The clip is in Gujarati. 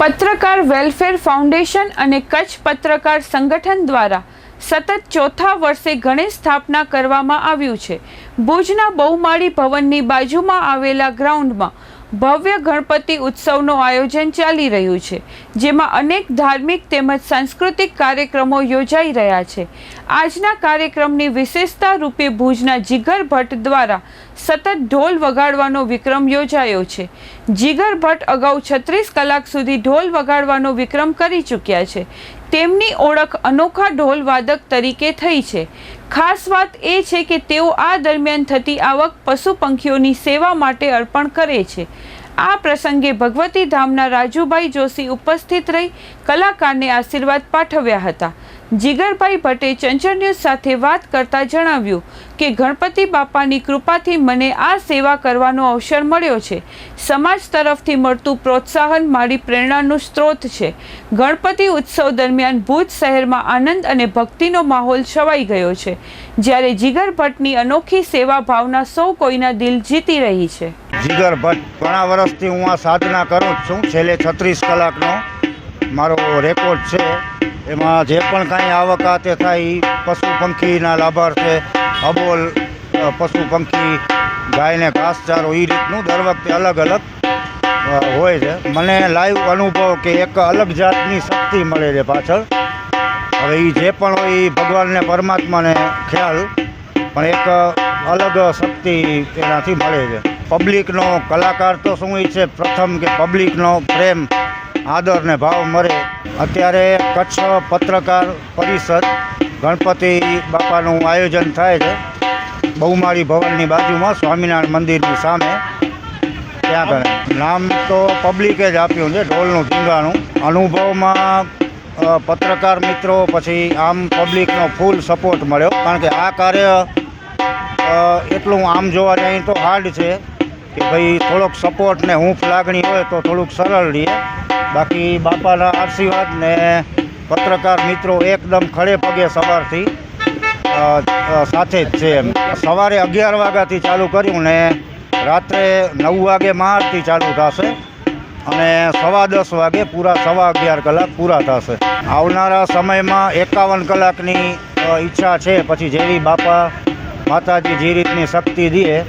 પત્રકાર વેલફેર ફાઉન્ડેશન અને કચ્છ પત્રકાર સંગઠન દ્વારા સતત ચોથા વર્ષે ગણેશ સ્થાપના કરવામાં આવ્યું છે. ભુજના બહુમાળી ભવનની બાજુમાં આવેલા ગ્રાઉન્ડમાં ભવ્ય ગણપતિ ઉત્સવનું આયોજન ચાલી રહ્યું છે, જેમાં અનેક ધાર્મિક તેમજ સાંસ્કૃતિક કાર્યક્રમો યોજાઈ રહ્યા છે. આજના કાર્યક્રમની વિશેષતા રૂપે ભુજના જીગર ભટ્ટ દ્વારા સતત ઢોલ વગાડવાનો વિક્રમ યોજાયો છે. જીગર ભટ્ટ અગાઉ છત્રીસ કલાક સુધી ઢોલ વગાડવાનો વિક્રમ કરી ચૂક્યા છે. તેમની ઓળખ અનોખા ઢોલવાદક તરીકે થઈ છે. ખાસ વાત એ છે કે તેઓ આ દરમિયાન થતી આવક પશુ પંખીઓની સેવા માટે અર્પણ કરે છે. આ પ્રસંગે ભગવતી ધામના રાજુભાઈ જોશી ઉપસ્થિત રહી કલાકારને આશીર્વાદ પાઠવ્યા હતા. જીગરભાઈ ભટ્ટે ચંચળ ન્યૂઝ સાથે વાત કરતા જણાવ્યું કે, ગણપતિ બાપાની કૃપાથી મને આ સેવા કરવાનો અવસર મળ્યો છે. સમાજ તરફથી મળતું પ્રોત્સાહન મારી પ્રેરણાનું સ્ત્રોત છે. ગણપતિ ઉત્સવ દરમિયાન ભુજ શહેરમાં આનંદ અને ભક્તિનો માહોલ છવાઈ ગયો છે. જ્યારે જીગર ભટ્ટની અનોખી સેવા ભાવના સૌ કોઈના દિલ જીતી રહી છે. જીગર ભટ્ટ. ઘણા વર્ષથી હું આ સાધના કરું જ છું. છેલ્લે છત્રીસ કલાકનો મારો રેકોર્ડ છે. એમાં જે પણ કાંઈ આવક આતે થાય એ પશુ પંખીના લાભાર્થે અબોલ પશુ પંખી, ગાયને ઘાસચારો એ રીતનું દર વખતે અલગ અલગ હોય છે. મને લાઈવ અનુભવ કે એક અલગ જાતની શક્તિ મળે છે પાછળ. હવે એ જે પણ હોય એ ભગવાનને, પરમાત્માને ખ્યાલ, પણ એક અલગ શક્તિ એનાથી મળે છે. પબ્લિકનો કલાકાર તો શું ઈચ્છે પ્રથમ કે પબ્લિકનો પ્રેમ, આદર ને ભાવ મળે. અત્યારે કચ્છ પત્રકાર પરિષદ ગણપતિ બાપાનું આયોજન થાય છે. બહુમાળી ભવનની બાજુમાં સ્વામિનારાયણ મંદિરની સામે. ત્યાં આગળ. નામ તો પબ્લિકે જ આપ્યું છે, ઢોલનું ટીંગાનું અનુભવમાં પત્રકાર મિત્રો પછી આમ પબ્લિકનો ફૂલ સપોર્ટ મળ્યો. કારણ કે આ કાર્ય એટલું આમ જોવા જઈએ તો હાર્ડ છે. કે ભાઈ થોડોક સપોર્ટ ને હૂંફ લાગણી હોય તો થોડુંક સરળ રહે. બાકી બાપાના આશીર્વાદ ને પત્રકાર મિત્રો એકદમ ખડે પગે સવારથી સાથે જ છે એમ. સવારે અગિયાર વાગ્યાથી ચાલુ કર્યું ને રાત્રે નવ વાગે મહાઆરતી ચાલુ થશે અને સવા દસ વાગે પૂરા સવા અગિયાર કલાક પૂરા થશે. આવનારા સમયમાં એકાવન કલાકની ઈચ્છા છે. પછી જેવી બાપા માતાજી જે રીતની શક્તિ દે